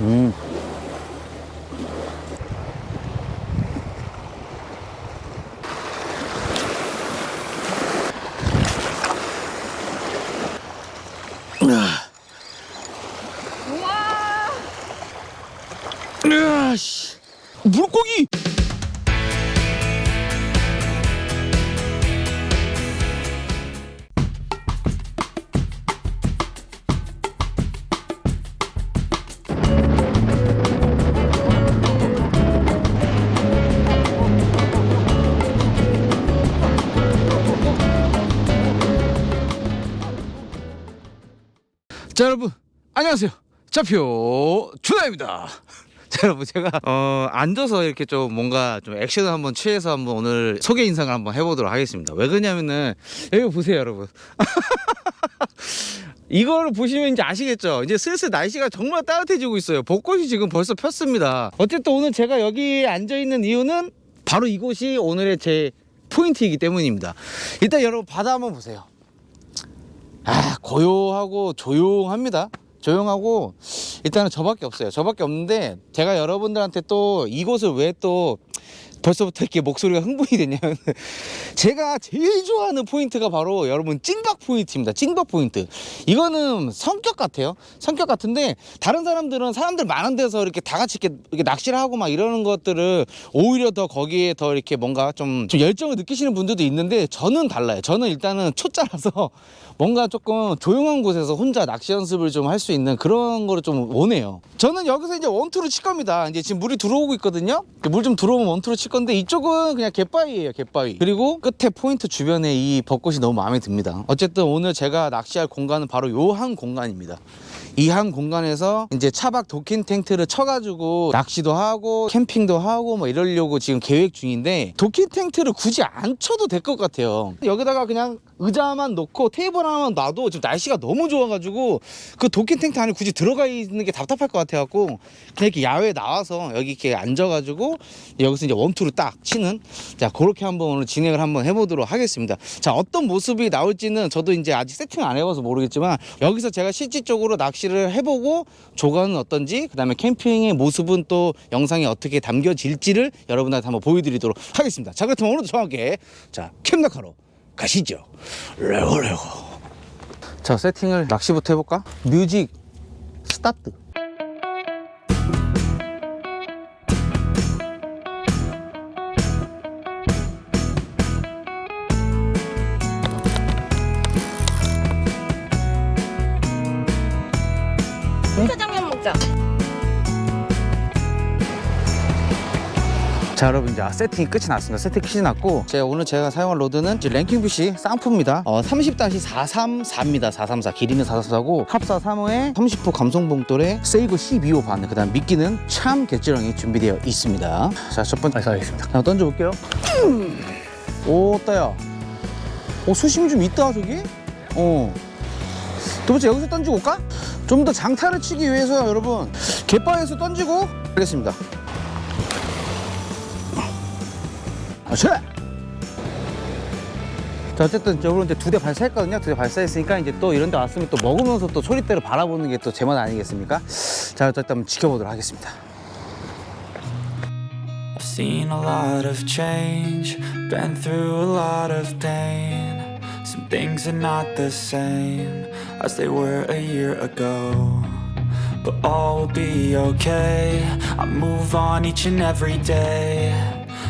음. 자 여러분. 안녕하세요. 자표 준하입니다. 자 여러분 제가 어 앉아서 이렇게 좀 뭔가 좀 액션을 한번 취해서 한번 오늘 소개 인상을 한번 해보도록 하겠습니다. 왜 그러냐면은 여기 보세요 여러분. 이거를 보시면 이제 아시겠죠? 이제 슬슬 날씨가 정말 따뜻해지고 있어요. 벚꽃이 지금 벌써 폈습니다. 어쨌든 오늘 제가 여기에 앉아 있는 이유는 바로 이곳이 오늘의 제 포인트이기 때문입니다. 일단 여러분 바다 한번 보세요. 아 고요하고 조용합니다. 조용하고 일단은 저밖에 없어요. 저밖에 없는데 제가 여러분들한테 또 이곳을 왜 또 벌써부터 이렇게 목소리가 흥분이 됐냐면 제가 제일 좋아하는 포인트가 바로 여러분 찡박 포인트입니다. 찡박 포인트. 이거는 성격 같아요. 성격 같은데 다른 사람들은 사람들 많은 데서 이렇게 다 같이 이렇게, 이렇게 낚시를 하고 막 이러는 것들을 오히려 더 거기에 더 이렇게 뭔가 좀, 좀 열정을 느끼시는 분들도 있는데 저는 달라요. 저는 일단은 초짜라서 뭔가 조금 조용한 곳에서 혼자 낚시 연습을 좀 할 수 있는 그런 거를 좀 원해요. 저는 여기서 이제 원투로 칠 겁니다. 이제 지금 물이 들어오고 있거든요. 물 좀 들어오면 원투로 칠 건데 이쪽은 그냥 갯바위예요, 갯바위. 그리고 끝에 포인트 주변에 이 벚꽃이 너무 마음에 듭니다. 어쨌든 오늘 제가 낚시할 공간은 바로 요 한 공간입니다. 이 한 공간에서 이제 차박 도킹 텐트를 쳐가지고 낚시도 하고 캠핑도 하고 뭐 이러려고 지금 계획 중인데 도킹 텐트를 굳이 안 쳐도 될 것 같아요. 여기다가 그냥 의자만 놓고 테이블 하나만 놔도 지금 날씨가 너무 좋아가지고 그 도킹 텐트 안에 굳이 들어가 있는 게 답답할 것 같아갖고 그냥 이렇게 야외에 나와서 여기 이렇게 앉아가지고 여기서 이제 원투를 딱 치는 자 그렇게 한번 오늘 진행을 한번 해보도록 하겠습니다. 자 어떤 모습이 나올지는 저도 이제 아직 세팅 안 해봐서 모르겠지만 여기서 제가 실질적으로 낚시를 해보고 조과는 어떤지 그 다음에 캠핑의 모습은 또 영상에 어떻게 담겨질지를 여러분들한테 한번 보여드리도록 하겠습니다. 자 그렇다면 오늘도 저와 함께 자 캠낙하러 가시죠. 레고 레고. 자 세팅을 낚시부터 해볼까? 뮤직 스타트. 자 여러분 이제 세팅이 끝이 났습니다. 세팅 끝이 났고 제가 오늘 제가 사용할 로드는 이제 랭킹부시 쌍프입니다. 어, 30-434입니다. 434 길이는 444고 합사 3호에 30호 감성 봉돌에 세이고 12호 바늘 그 다음 미끼는 참 개찌렁이 준비되어 있습니다. 자 첫 번째. 하겠습니다. 한번 던져볼게요. 오 따야 오 수심이 좀 있다 저기? 어두 번째 여기서 던지고 올까? 좀 더 장타를 치기 위해서 여러분. 갯바에서 던지고 하겠습니다 아차! 자 어쨌든 저로 이제 두 대 발사했거든요. 두 대 발사했으니까 이제 또 이런 데 왔으면 또 먹으면서 또 소리대를 바라보는 게 또 제맛 아니겠습니까? 자 어쨌든 한번 지켜보도록 하겠습니다. I've seen a lot of change, been through a lot of pain. Some things are not the same as they were a year ago. But all will be okay. I move on each and every day.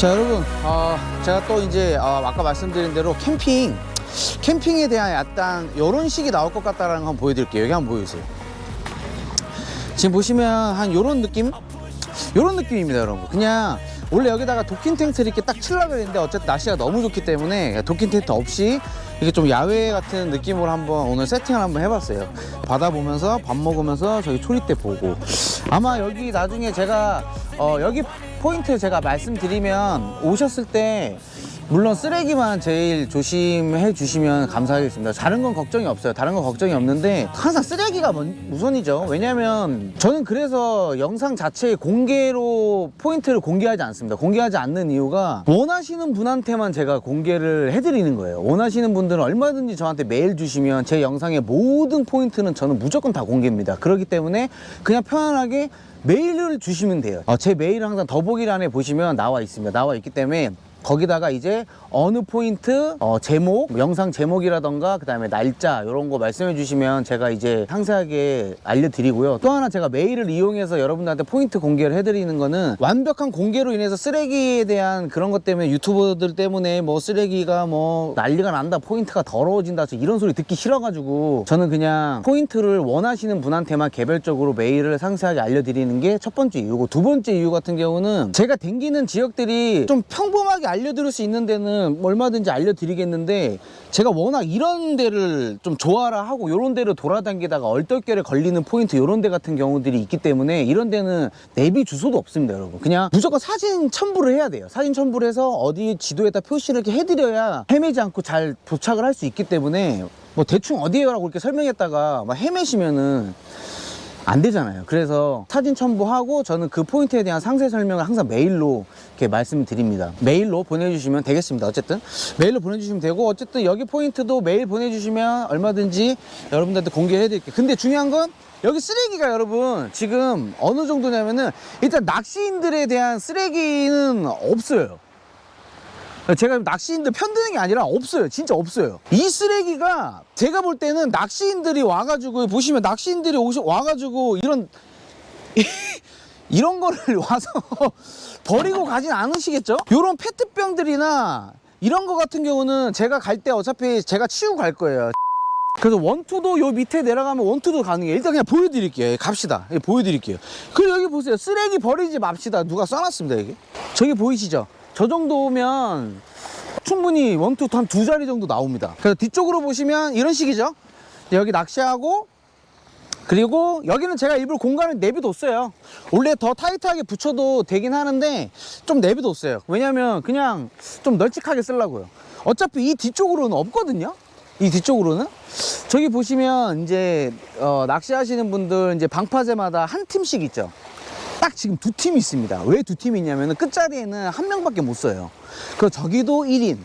자 여러분 어, 제가 또 이제 어, 아까 말씀드린 대로 캠핑 캠핑에 대한 약간 이런 식이 나올 것 같다라는 거 한번 보여드릴게요. 여기 한번 보여주세요. 지금 보시면 한 요런 느낌? 요런 느낌입니다 여러분. 그냥 원래 여기다가 도킹 텐트를 이렇게 딱 칠려고 했는데 어쨌든 날씨가 너무 좋기 때문에 도킹 텐트 없이 이렇게 좀 야외 같은 느낌으로 한번 오늘 세팅을 한번 해봤어요. 바다 보면서 밥 먹으면서 저기 초리대 보고. 아마 여기 나중에 제가 어, 여기 포인트 제가 말씀드리면 오셨을 때 물론 쓰레기만 제일 조심해 주시면 감사하겠습니다. 다른 건 걱정이 없어요. 다른 건 걱정이 없는데 항상 쓰레기가 먼- 우선이죠. 왜냐면 저는 그래서 영상 자체에 공개로 포인트를 공개하지 않습니다. 공개하지 않는 이유가 원하시는 분한테만 제가 공개를 해드리는 거예요. 원하시는 분들은 얼마든지 저한테 메일 주시면 제 영상의 모든 포인트는 저는 무조건 다 공개입니다. 그렇기 때문에 그냥 편안하게 메일을 주시면 돼요. 어, 제 메일은 항상 더보 기란에 보시면 나와 있습니다. 나와 있기 때문에 거기다가 이제 어느 포인트 어, 제목 뭐 영상 제목이라던가 그 다음에 날짜 이런 거 말씀해 주시면 제가 이제 상세하게 알려드리고요. 또 하나 제가 메일을 이용해서 여러분들한테 포인트 공개를 해드리는 거는 완벽한 공개로 인해서 쓰레기에 대한 그런 것 때문에 유튜버들 때문에 뭐 쓰레기가 뭐 난리가 난다 포인트가 더러워진다 저 이런 소리 듣기 싫어가지고 저는 그냥 포인트를 원하시는 분한테만 개별적으로 메일을 상세하게 알려드리는 게 첫 번째 이유고 두 번째 이유 같은 경우는 제가 댕기는 지역들이 좀 평범하게 알려드릴 수 있는 데는 얼마든지 알려드리겠는데 제가 워낙 이런 데를 좀 좋아라 하고 이런 데를 돌아다니다가 얼떨결에 걸리는 포인트 이런 데 같은 경우들이 있기 때문에 이런 데는 내비 주소도 없습니다 여러분. 그냥 무조건 사진 첨부를 해야 돼요. 사진 첨부를 해서 어디 지도에다 표시를 이렇게 해드려야 헤매지 않고 잘 도착을 할 수 있기 때문에 뭐 대충 어디에요라고 이렇게 설명했다가 막 헤매시면은 안 되잖아요. 그래서 사진 첨부하고 저는 그 포인트에 대한 상세 설명을 항상 메일로 이렇게 말씀드립니다. 메일로 보내주시면 되겠습니다. 어쨌든 메일로 보내주시면 되고 어쨌든 여기 포인트도 메일 보내주시면 얼마든지 여러분들한테 공개해 드릴게요. 근데 중요한 건 여기 쓰레기가 여러분 지금 어느 정도냐면은 일단 낚시인들에 대한 쓰레기는 없어요. 제가 낚시인들 편드는 게 아니라 없어요. 진짜 없어요. 이 쓰레기가 제가 볼 때는 낚시인들이 와가지고 보시면 낚시인들이 오셔 와가지고 이런 이런 거를 와서 버리고 가진 않으시겠죠? 이런 페트병들이나 이런 거 같은 경우는 제가 갈 때 어차피 제가 치우고 갈 거예요. 그래서 원투도 요 밑에 내려가면 원투도 가능해요. 일단 그냥 보여드릴게요. 갑시다. 예, 보여드릴게요. 그리고 여기 보세요. 쓰레기 버리지 맙시다. 누가 써놨습니다, 여기. 저기 보이시죠? 저 정도면 충분히 원투 한 두 자리 정도 나옵니다. 그래서 뒤쪽으로 보시면 이런 식이죠. 여기 낚시하고 그리고 여기는 제가 일부러 공간을 내비뒀어요. 원래 더 타이트하게 붙여도 되긴 하는데 좀 내비뒀어요. 왜냐면 그냥 좀 널찍하게 쓰려고요. 어차피 이 뒤쪽으로는 없거든요. 이 뒤쪽으로는 저기 보시면 이제 어, 낚시하시는 분들 이제 방파제마다 한 팀씩 있죠. 딱 지금 두 팀이 있습니다. 왜 두 팀이 있냐면 끝자리에는 한 명밖에 못 써요. 그 저기도 1인,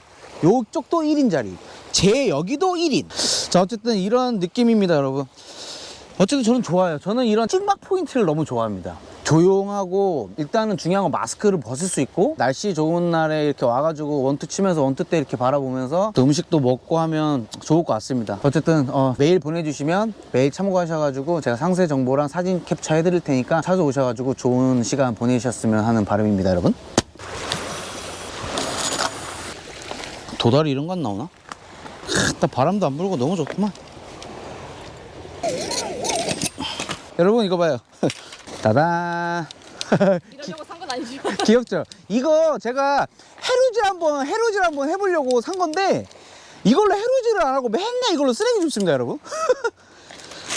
요쪽도 1인 자리, 제 여기도 1인. 자 어쨌든 이런 느낌입니다, 여러분. 어쨌든 저는 좋아요. 저는 이런 찐막 포인트를 너무 좋아합니다. 조용하고 일단은 중요한 건 마스크를 벗을 수 있고 날씨 좋은 날에 이렇게 와가지고 원투 치면서 원투 때 이렇게 바라보면서 또 음식도 먹고 하면 좋을 것 같습니다. 어쨌든 어, 메일 보내주시면 메일 참고하셔가지고 제가 상세 정보랑 사진 캡처 해드릴 테니까 찾아오셔가지고 좋은 시간 보내셨으면 하는 바람입니다, 여러분. 도다리 이런 거 안 나오나? 딱 바람도 안 불고 너무 좋구만. 여러분 이거 봐요. 따단. 이러려고 산 건 아니죠? 귀엽죠? 이거 제가 해루질 한번 해루질 한번 해보려고 산 건데 이걸로 해루질을 안 하고 맨날 이걸로 쓰레기 줍습니다, 여러분.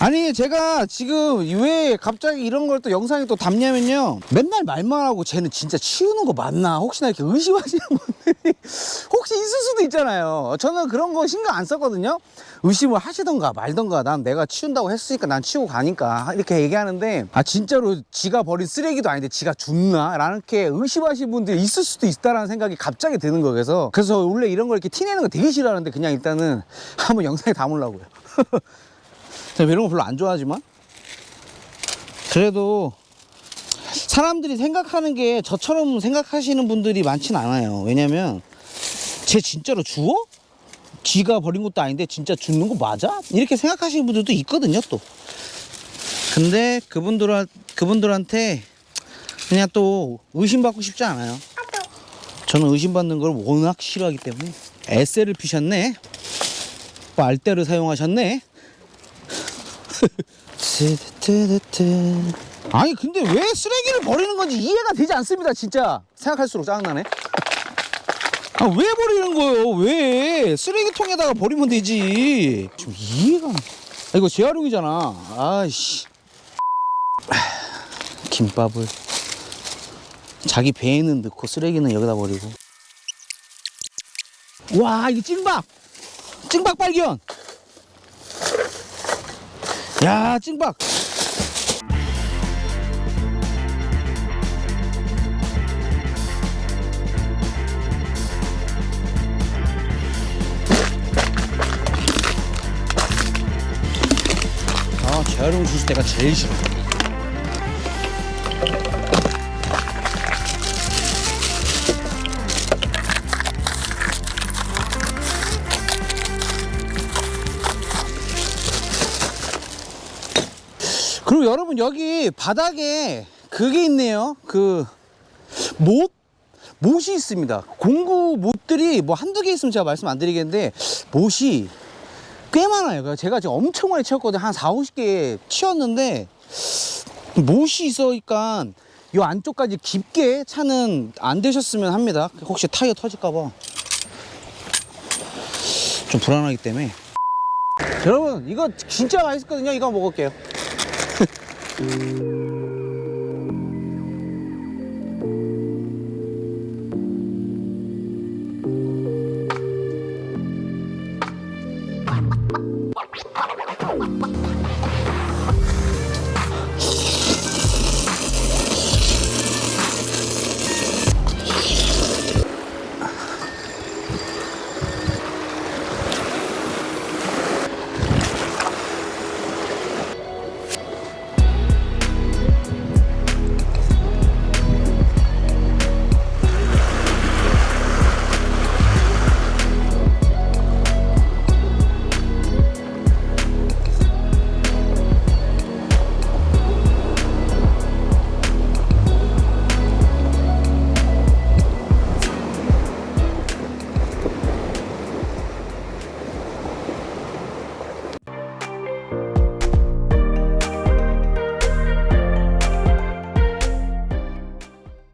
아니 제가 지금 왜 갑자기 이런 걸 또 영상에 또 담냐면요. 맨날 말만 하고 쟤는 진짜 치우는 거 맞나? 혹시나 이렇게 의심하시는 분들이 혹시 있을 수도 있잖아요. 저는 그런 거 신경 안 썼거든요. 의심을 하시던가 말던가 난 내가 치운다고 했으니까 난 치우고 가니까 이렇게 얘기하는데 아 진짜로 지가 버린 쓰레기도 아닌데 지가 줍나? 라는 게 의심하시는 분들이 있을 수도 있다라는 생각이 갑자기 드는 거예요. 그래서 그래서 원래 이런 걸 이렇게 티내는 거 되게 싫어하는데 그냥 일단은 한번 영상에 담으려고요 제가 이런 거 별로 안 좋아하지만 그래도 사람들이 생각하는 게 저처럼 생각하시는 분들이 많진 않아요. 왜냐면 쟤 진짜로 주워? 지가 버린 것도 아닌데 진짜 죽는 거 맞아? 이렇게 생각하시는 분들도 있거든요, 또. 근데 그분들 그분들한테 그냥 또 의심받고 싶지 않아요. 저는 의심받는 걸 워낙 싫어하기 때문에 에세를 피셨네 빨대를 사용하셨네 뜨뜨뜨뜨. 아니 근데 왜 쓰레기를 버리는 건지 이해가 되지 않습니다 진짜. 생각할수록 짜증나네. 아 왜 버리는 거예요? 왜? 쓰레기통에다가 버리면 되지. 좀 이해가 안- 아, 이거 재활용이잖아. 아이씨. 김밥을 자기 배에는 넣고 쓰레기는 여기다 버리고. 와 이게 찐박 찐박 발견 야 찐박. 아 재활용 주스 내가 제일 싫어 그리고 여러분 여기 바닥에 그게 있네요. 그 못? 못이 있습니다. 공구 못들이 뭐 한두 개 있으면 제가 말씀 안 드리겠는데 못이 꽤 많아요. 제가 지금 엄청 많이 치웠거든요. 한 4, 50개 치웠는데 못이 있으니까 이 안쪽까지 깊게 차는 안 되셨으면 합니다. 혹시 타이어 터질까봐 좀 불안하기 때문에 여러분 이거 진짜 맛있거든요. 이거 먹을게요. Thank you.